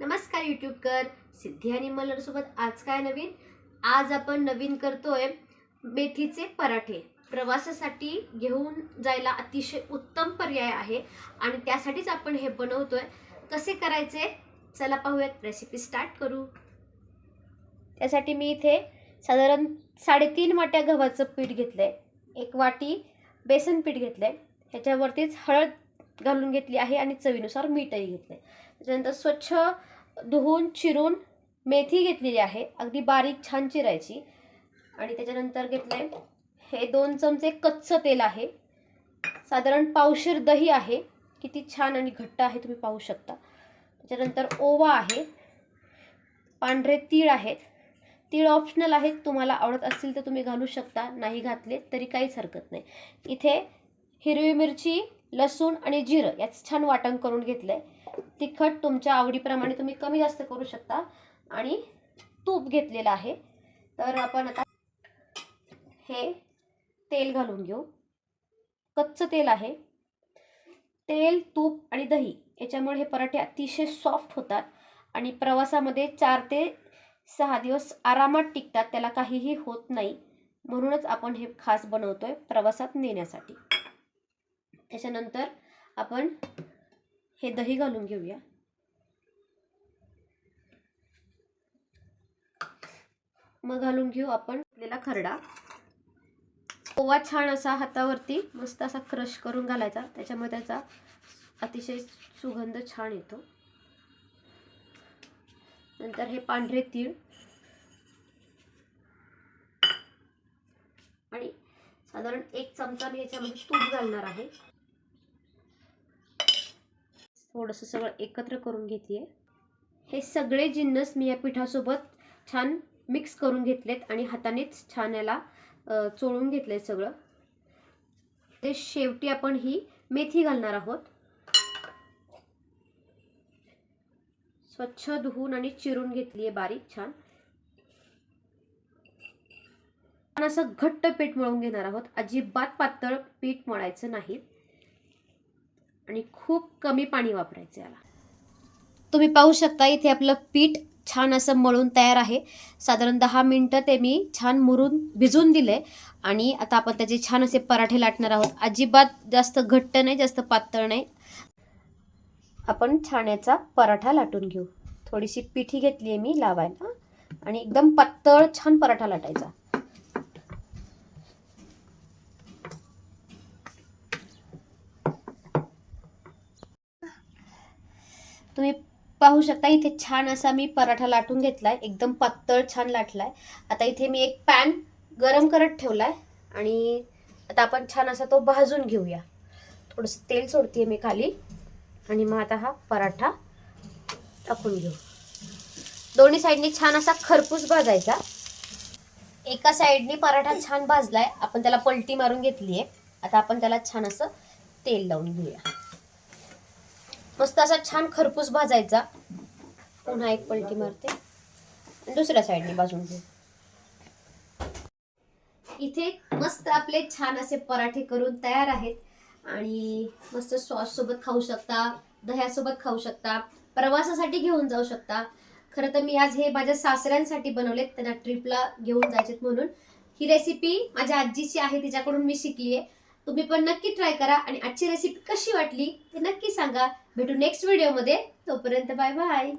नमस्कार यूट्यूबकर सिद्धी आणि मल्लरसोबत आज काय नवीन? आज आपण नवीन करतोय मेथीचे पराठे. प्रवासासाठी घेऊन जायला अतिशय उत्तम पर्याय आहे आणि त्यासाठीच आपण हे बनवतोय. कसे करायचे? चला पाहूयात रेसिपी स्टार्ट करू. त्यासाठी मी इथे साधारण साडेतीन वाट्या गव्हाचं पीठ घेतलंय. एक वाटी बेसन पीठ घेतलंय. ह्याच्यावरतीच हळद घालून घेतली आहे आणि चवीनुसार मीठही घेतलंय. त्याच्यानंतर स्वच्छ धुवून चिरून मेथी घेतलेली आहे. अगदी बारीक छान चिरायची. आणि त्याच्यानंतर घेतलंय हे दोन चमचे कच्चं तेल आहे. साधारण पावशीर दही आहे. किती छान आणि घट्ट आहे तुम्ही पाहू शकता. त्याच्यानंतर ओवा आहे. पांढरे तीळ आहेत. तीळ ऑप्शनल आहेत. तुम्हाला आवडत असतील तर तुम्ही घालू शकता. नाही घातले तरी काहीच हरकत नाही. इथे हिरवी मिरची लसूण आणि जिरं याचं छान वाटण करून घेतलं आहे तिखट तुमच्या आवडीप्रमाणे तुम्ही कमी जास्त करू शकता. आणि तूप घेतलेलं आहे. तर आपण आता हे तेल घालून घेऊ. कच्चं तेल आहे. तेल तूप आणि दही याच्यामुळे हे पराठे अतिशय सॉफ्ट होतात. आणि प्रवासामध्ये चार ते सहा दिवस आरामात टिकतात. त्याला काहीही होत नाही. म्हणूनच आपण हे खास बनवतोय प्रवासात नेण्यासाठी. त्याच्यानंतर आपण हे दही घालून घेऊया. मग घालून घेऊ आपण आपल्याला खरडा. ओवा छान असा हातावरती मस्त असा क्रश करून घालायचा. त्याच्यामुळे त्याचा अतिशय सुगंध छान येतो. नंतर हे पांढरे तीळ. आणि साधारण एक चमचा मी याच्यामध्ये तूप घालणार आहे. थोडंसं सगळं एकत्र करून घेते हे सगळे जिन्नस मी या पिठासोबत छान मिक्स करून घेतलेत आणि हातानेच छान याला चोळून घेतले सगळं. ते शेवटी आपण ही मेथी घालणार आहोत. स्वच्छ धुवून आणि चिरून घेतली आहे बारीक छान. छान असं घट्ट पीठ मळून घेणार आहोत. अजिबात पातळ पीठ मळायचं नाही. आणि खूप कमी पाणी वापरायचं याला. तुम्ही पाहू शकता इथे आपलं पीठ छान असं मळून तयार आहे. साधारण दहा मिनटं ते मी छान मुरून भिजून दिले. आणि आता आपण त्याचे छान असे पराठे लाटणार आहोत. अजिबात जास्त घट्ट नाही जास्त पातळ नाही. आपण छाण्याचा पराठा लाटून घेऊ. थोडीशी पिठी घेतली आहे मी लावायला. आणि एकदम पातळ छान पराठा लाटायचा. तुम्ही पाहू शकता इथे छान असा मी पराठा लाटून घेतलाय. एकदम पातळ छान लाटलाय. आता इथे मी एक पॅन गरम करत ठेवलाय आणि आता आपण छान असा तो भाजून घेऊया. थोडंसं तेल सोडते मी खाली. आणि मग आता हा पराठा टाकून घेऊ. दोन्ही साईडनी छान असा खरपूस भाजायचा. एका साईडने पराठा छान भाजलाय. आपण त्याला पलटी मारून घेतली आहे आता आपण त्याला छान असं तेल लावून घेऊया. मस्त असा छान खरपूस भाजायचा. पुन्हा एक पलटी मारते. दुसऱ्या साईडने भाजून घेऊ. इथे मस्त आपले छान असे पराठे करून तयार आहेत. आणि मस्त सॉस सोबत खाऊ शकता दह्यासोबत खाऊ शकता प्रवासासाठी घेऊन जाऊ शकता. खरं तर मी आज हे माझ्या सासऱ्यांसाठी बनवलेत. त्यांना ट्रिपला घेऊन जायचेत म्हणून. ही रेसिपी माझ्या आजीची आहे तिच्याकडून मी शिकली आहे तुम्ही पण नक्की ट्राय करा आणि आजची रेसिपी कशी वाटली ते नक्की सांगा. भेटू नेक्स्ट व्हिडिओमध्ये तोपर्यंत बाय बाय